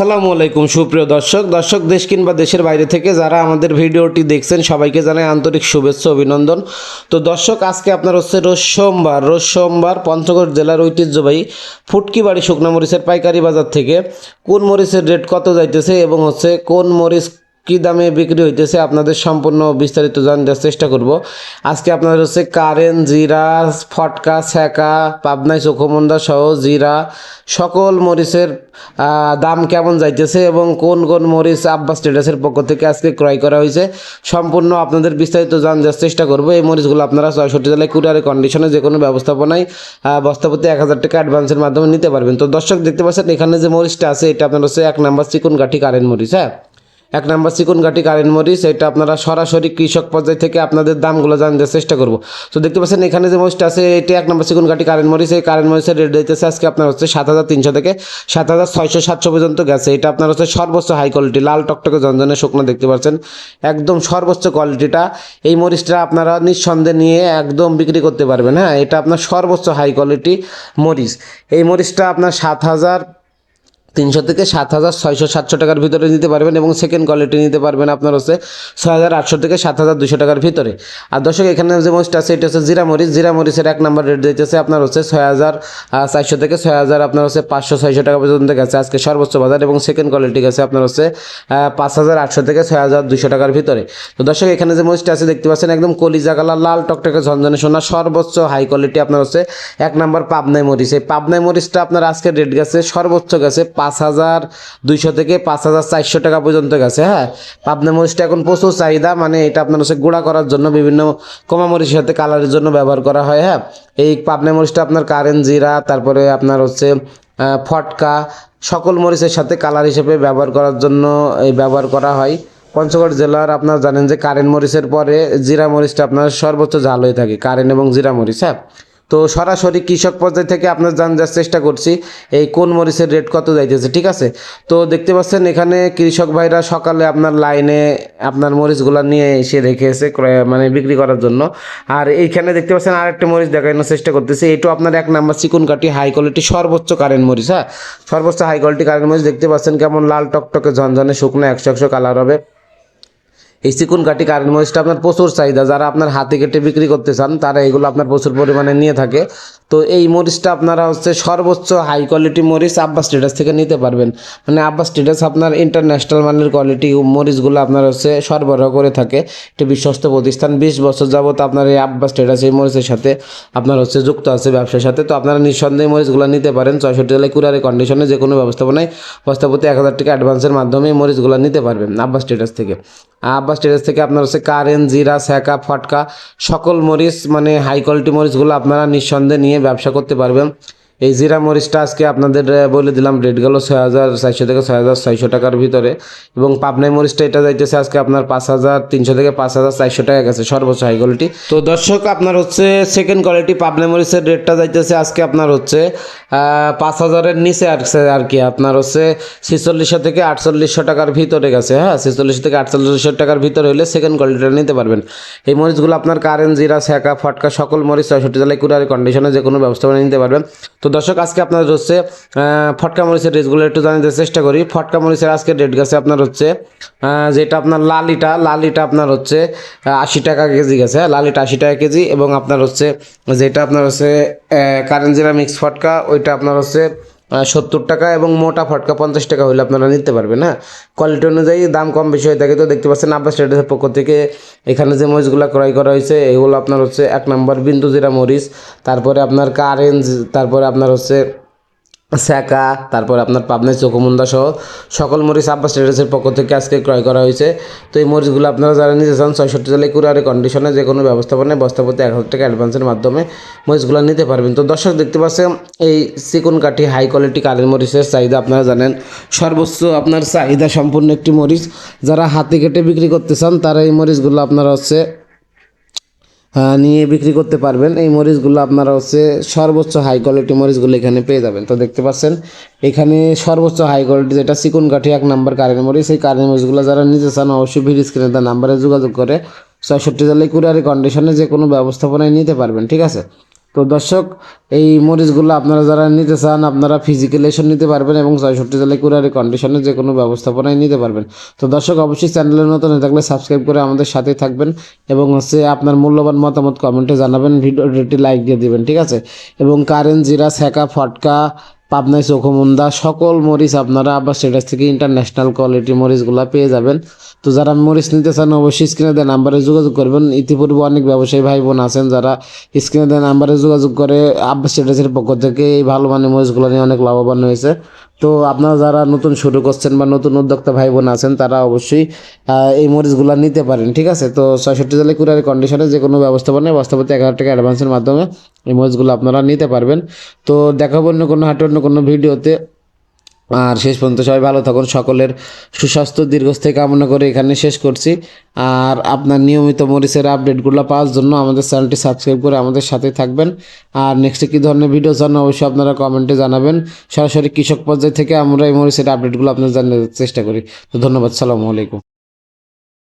আসসালামু আলাইকুম, সুপ্রিয় দর্শক। দর্শক, দেশ কিংবা দেশের বাইরে থেকে যারা আমাদের ভিডিওটি দেখছেন, সবাইকে জানাই আন্তরিক শুভেচ্ছা, অভিনন্দন। তো দর্শক, আজকে আপনার হচ্ছে রোজ সোমবার। রোজ সোমবার পঞ্চগড় জেলার ঐতিহ্যবাহী ফুটকি বাড়ি শুকনা মরিচের পাইকারি বাজার থেকে কোন মরিচের রেট কত যাইতেছে এবং হচ্ছে কোন মরিচ কী দামে বিক্রি হইতেছে আপনাদের সম্পূর্ণ বিস্তারিত জানার চেষ্টা করব। আজকে আপনাদের হচ্ছে কারেন্ট জিরা, ফটকা, ছ্যাঁকা, পাবনাই চোখমন্দা সহ জিরা, সকল মরিচের দাম কেমন যাইতেছে এবং কোন কোন মরিচ আব্বাস ট্রেডার্সের পক্ষ থেকে আজকে ক্রয় করা হয়েছে, সম্পূর্ণ আপনাদের বিস্তারিত জানার চেষ্টা করব। এই মরিচগুলো আপনারা ছয়ষট্টি জেলায় কুরিয়ারের কন্ডিশনে যে কোনো ব্যবস্থাপনায় বস্তাপতি এক হাজার টাকা অ্যাডভান্সের মাধ্যমে নিতে পারবেন। তো দর্শক দেখতে পাচ্ছেন, এখানে যে মরিচটা আছে, এটা আপনার হচ্ছে এক নাম্বার চিকুন কাঠি কারেন্ট মরিচ হ্যাঁ? এক নাম্বার চিকন কাঠি কারেন্ট মরিচ এটা আপনারা সরাসরি কৃষক পর্যায় থেকে আপনাদের দামগুলো জানতে চেষ্টা করব। তো দেখতে পাচ্ছেন, এখানে যে মরিচটা আছে, এটা এক নাম্বার চিকন কাঠি কারেন্ট মরিচ এই কারেন্ট মরিচের রেট দিতেছে আজকে আপনার হচ্ছে সাত হাজার তিনশো থেকে সাত হাজার ছয়শো সাতশো পর্যন্ত গেছে। এটা আপনার হচ্ছে সর্বোচ্চ হাই কোয়ালিটি লাল টকটকে জঞ্জনের শুকনো দেখতে পাচ্ছেন। একদম সর্বোচ্চ কোয়ালিটিটা এই মরিচটা আপনারা নিঃসন্দেহে নিয়ে একদম বিক্রি করতে পারবেন। হ্যাঁ এটা আপনার সর্বোচ্চ হাই কোয়ালিটি মরিচ। এই মরিচটা আপনার সাত হাজার তিনশো থেকে সাত হাজার ছয়শো সাতশো টাকার ভিতরে নিতে পারবেন এবং সেকেন্ড কোয়ালিটি নিতে পারবেন আপনার হচ্ছে ছয় হাজার আটশো থেকে সাত হাজার দুশো টাকার ভিতরে। আর দর্শক, এখানে যে মরিচটা আছে, এটা হচ্ছে জিরা মরিচ। জিরা মরিচের এক নাম্বার রেট দিতেছে আপনার হচ্ছে ছয় হাজার চারশো থেকে ছয় হাজার, আপনার হচ্ছে পাঁচশো, ছয়শো টাকা পর্যন্ত গেছে আজকে সর্বোচ্চ বাজার এবং সেকেন্ড কোয়ালিটি গেছে আপনার হচ্ছে পাঁচ হাজার, আটশো থেকে ছয় হাজার দুশো টাকার ভিতরে। তো দর্শক, এখানে যে মরিচটা আছে, দেখতে পাচ্ছেন একদম কলিজা কালার, লাল টকটকে ঝনঝনে সোনা, সর্বোচ্চ হাই কোয়ালিটি আপনার হচ্ছে এক নাম্বার পাবনাই মরিচ। এই পাবনাই মরিচটা আপনার আজকে রেট গেছে, সর্বোচ্চ গেছে পাঁচ হাজার দুইশো থেকে পাঁচ হাজার চারশো টাকা পর্যন্ত গেছে হ্যাঁ? পাবনা মরিচটা এখন প্রচুর চাহিদা মানে এটা আপনার হচ্ছে গুঁড়া করার জন্য, বিভিন্ন কমা মরিচের সাথে কালারের জন্য ব্যবহার করা হয় হ্যাঁ? এই পাবনা মরিচটা আপনার কারেন্ট জিরা, তারপরে আপনার হচ্ছে ফটকা, সকল মরিচের সাথে কালার হিসেবে ব্যবহার করার জন্য এই ব্যবহার করা হয়। পঞ্চগড় জেলার আপনারা জানেন যে কারেন্ট মরিচের পরে জিরা মরিচটা আপনার সর্বোচ্চ ঝাল হয়ে থাকে কারেন্ট এবং জিরা মরিচ হ্যাঁ? তো সরাসরি কৃষক পর্যায় থেকে আপনার জানার চেষ্টা করছি, এই কোন মরিচের রেট কত যাইতেছে, ঠিক আছে? তো দেখতে পাচ্ছেন এখানে কৃষক ভাইরা সকালে আপনার লাইনে আপনার মরিচগুলো নিয়ে এসে রেখেছে মানে বিক্রি করার জন্য। আর এইখানে দেখতে পাচ্ছেন আরেকটা মরিচ দেখানোর চেষ্টা করতেছি, এটাও আপনার এক নাম্বার চিকুন কাঠি হাই কোয়ালিটি সর্বোচ্চ কারেন্ট মরিচ হ্যাঁ? সর্বোচ্চ হাই কোয়ালিটি কারেন্ট মরিচ, দেখতে পাচ্ছেন কেমন লাল টকটকে ঝনঝনে শুকনো, একশো একশো কালার হবে। এই চিকুন কাঠি কারেন্ট মরিচটা আপনার প্রচুর চাহিদা। যারা আপনার হাতে কেটে বিক্রি করতে চান, তারা এগুলো আপনার প্রচুর পরিমাণে নিয়ে থাকে। তো এই মরিচটা আপনারা হচ্ছে সর্বোচ্চ হাই কোয়ালিটি মরিচ আব্বাস স্টেটাস থেকে নিতে পারবেন। মানে আব্বাস স্টেটাস আপনার ইন্টারন্যাশনাল মানের কোয়ালিটি মরিচগুলো আপনার হচ্ছে সরবরাহ করে থাকে। একটি বিশ্বস্ত প্রতিষ্ঠান, বিশ বছর যাবত আপনার এই আব্বাস স্টেটাস এই মরিচের সাথে আপনার হচ্ছে যুক্ত আছে ব্যবসার সাথে। তো আপনারা নিঃসন্দেহে মরিচগুলো নিতে পারেন। ছয়ষট্টি জেলায় কুরিয়ারের কন্ডিশনে যে কোনো ব্যবস্থাপনায় বস্তাপতি এক হাজার টাকা অ্যাডভান্সের মাধ্যমে এই মরিচগুলো নিতে পারবেন আব্বাস স্টেটাস থেকে। আব্বাস স্টেটাস থেকে আপনার হচ্ছে কারেন জিরা স্যাকা ফটকা, সকল মরিচ মানে হাই কোয়ালিটি মরিচগুলো আপনারা নিঃসন্দেহে নিয়ে ব্যবসা করতে পারবেন। এই জিরা মরিচটা আজকে আপনাদের বলে দিলাম রেট গেল ছয় হাজার চারশো থেকে ছয় হাজার ছয়শো টাকার ভিতরে। এবং পাবনাই মরিচটা এটা যাইতেছে আজকে আপনার পাঁচ হাজার তিনশো থেকে পাঁচ হাজার চারশো টাকা গেছে, সর্বোচ্চ হাই কোয়ালিটি তো দর্শক, আপনার হচ্ছে সেকেন্ড কোয়ালিটি পাবনাই মরিচের রেটটা যাইতেছে আজকে আপনার হচ্ছে পাঁচ হাজারের নিচে আসছে আর কি, আপনার হচ্ছে ছেচল্লিশশো থেকে আটচল্লিশশো টাকার ভিতরে গেছে হ্যাঁ ছেচল্লিশ থেকে আটচল্লিশশো টাকার ভিতরে হলে সেকেন্ড কোয়ালিটিটা নিতে পারবেন। এই মরিচগুলো আপনার কারেন্ট, জিরা, ছ্যাঁকা, ফটকা, সকল মরিচ ছয়ষট্টি জেলায় কুড়ার কন্ডিশনে যে কোনো ব্যবস্থাপনা নিতে পারবেন। তো দর্শক, আজকে আপনার হচ্ছে ফটকা মরিচের রেটগুলো একটু জানাতে চেষ্টা করি। ফটকা মরিচের আজকে রেট গেছে আপনার হচ্ছে যেটা আপনার লালিটা লালিটা আপনার হচ্ছে আশি টাকা কেজি গেছে। হ্যাঁ লালিটা আশি টাকা কেজি এবং আপনার হচ্ছে, যেটা আপনার হচ্ছে কারেন্ট জিরা মিক্স ফটকা, ওইটা আপনার হচ্ছে সত্তর টাকা এবং মোটা ফটকা পঞ্চাশ টাকা হলে আপনারা নিতে পারবেন হ্যাঁ? কোয়ালিটি অনুযায়ী দাম কম বেশি হয়ে থাকে। তো দেখতে পাচ্ছেন আব্বাস স্টেটাসের পক্ষ থেকে এখানে যে মরিচগুলো ক্রয় করা হয়েছে, এগুলো আপনার হচ্ছে এক নম্বর বিন্দু জিরা মরিচ, তারপরে আপনার কারেন্স তারপরে আপনার হচ্ছে স্যাকা, তারপর আপনার পাবনায় চোখমুন্দা সহ সকল মরিচ আব্বাস ট্রেডার্সের পক্ষ থেকে আজকে ক্রয় করা হয়েছে। তো এই মরিচগুলো আপনারা যারা নিতে চান, ছয়ষট্টি জেলায় কুরিয়ারের কন্ডিশনে যে কোনো ব্যবস্থাপনায় বস্তাপতি এক হাজার টাকা অ্যাডভান্সের মাধ্যমে মরিচগুলো নিতে পারবেন। তো দর্শক দেখতে পাচ্ছেন, এই চিকন কাঠি হাই কোয়ালিটি কালের মরিচের চাহিদা আপনারা জানেন। সর্বোচ্চ আপনার চাহিদা সম্পূর্ণ একটি মরিচ। যারা হাতে কেটে বিক্রি করতে চান, তারা এই মরিচগুলো আপনারা হচ্ছে নিয়ে বিক্রি করতে পারবেন। এই মরিচগুলো আপনারা হচ্ছে সর্বোচ্চ হাই কোয়ালিটি মরিচগুলো এখানে পেয়ে যাবেন। তো দেখতে পাচ্ছেন, এখানে সর্বোচ্চ হাই কোয়ালিটি যেটা চিকন কাঠি এক নাম্বার কারেন্ট মরিচ, এই কারেন্ট মরিচগুলো যারা নিতে চান অবশ্যই ভিড় স্ক্রিনে তার নাম্বারে যোগাযোগ করে ছয়ষট্টি জেলায় কুরিয়ারি কন্ডিশনে যে কোনো ব্যবস্থাপনায় নিতে পারবেন, ঠিক আছে? তো দর্শক, এই মরিচগুলো আপনারা যারা নিতে চান, আপনারা ফিজিক্যাল এসে নিতে পারবেন এবং ছয়ষট্টি জেলায় কুরিয়ারি কন্ডিশনে যে কোনো ব্যবস্থাপনায় নিতে পারবেন। তো দর্শক, অবশ্যই চ্যানেলের নতুন থাকলে সাবস্ক্রাইব করে আমাদের সাথে থাকবেন এবং হচ্ছে আপনার মূল্যবান মতামত কমেন্টে জানাবেন ভিডিওটি লাইক দিয়ে দিবেন, ঠিক আছে? এবং কারেন্ট, জিরা, ছ্যাঁকা, ফটকা পাবনায় চোখমুন্দা, সকল মরিচ আপনারা আবার স্টেটাস থেকে ইন্টারন্যাশনাল কোয়ালিটি মরিচগুলো পেয়ে যাবেন। তো যারা মরিচ নিতে চান, অবশ্যই স্ক্রিনে দেওয়া নাম্বারে যোগাযোগ করবেন। ইতিপূর্বে অনেক ব্যবসায়ী ভাই বোন আছেন যারা স্ক্রিনে দেওয়া নাম্বারে যোগাযোগ করে আব্বাস স্টেটাসের পক্ষ থেকে এই ভালো মানের মরিচগুলো নিয়ে অনেক লাভবান হয়েছে। তো আপনারা যারা নতুন শুরু করছেন বা নতুন উদ্যোক্তা ভাই বোন আছেন, তারা অবশ্যই এই মরিচগুলো নিতে পারেন, ঠিক আছে? তো ছয়ষট্টি জেলায় কুরিয়ারি কন্ডিশনে যে কোনো ব্যবস্থাপনায় বাস্তবতে এক হাজার টাকা অ্যাডভান্সের মাধ্যমে এই মরিচগুলো আপনারা নিতে পারবেন। তো দেখাবো অন্য কোনো হাটে, অন্য কোনো ভিডিওতে। আর শেষ পর্যন্ত সবাই ভালো থাকুন। সকলের সুস্বাস্থ্য, দীর্ঘস্থায়ী কামনা করে এখানে শেষ করছি। আর আপনার নিয়মিত মরিচের আপডেটগুলো পাওয়ার জন্য আমাদের চ্যানেলটি সাবস্ক্রাইব করে আমাদের সাথে থাকবেন। আর নেক্সটে কী ধরনের ভিডিও চান অবশ্যই আপনারা কমেন্টে জানাবেন। সরাসরি কৃষক পর্যায় থেকে আমরা এই মরিচের আপডেটগুলো আপনার জানার চেষ্টা করি। তো ধন্যবাদ, সালামু আলাইকুম।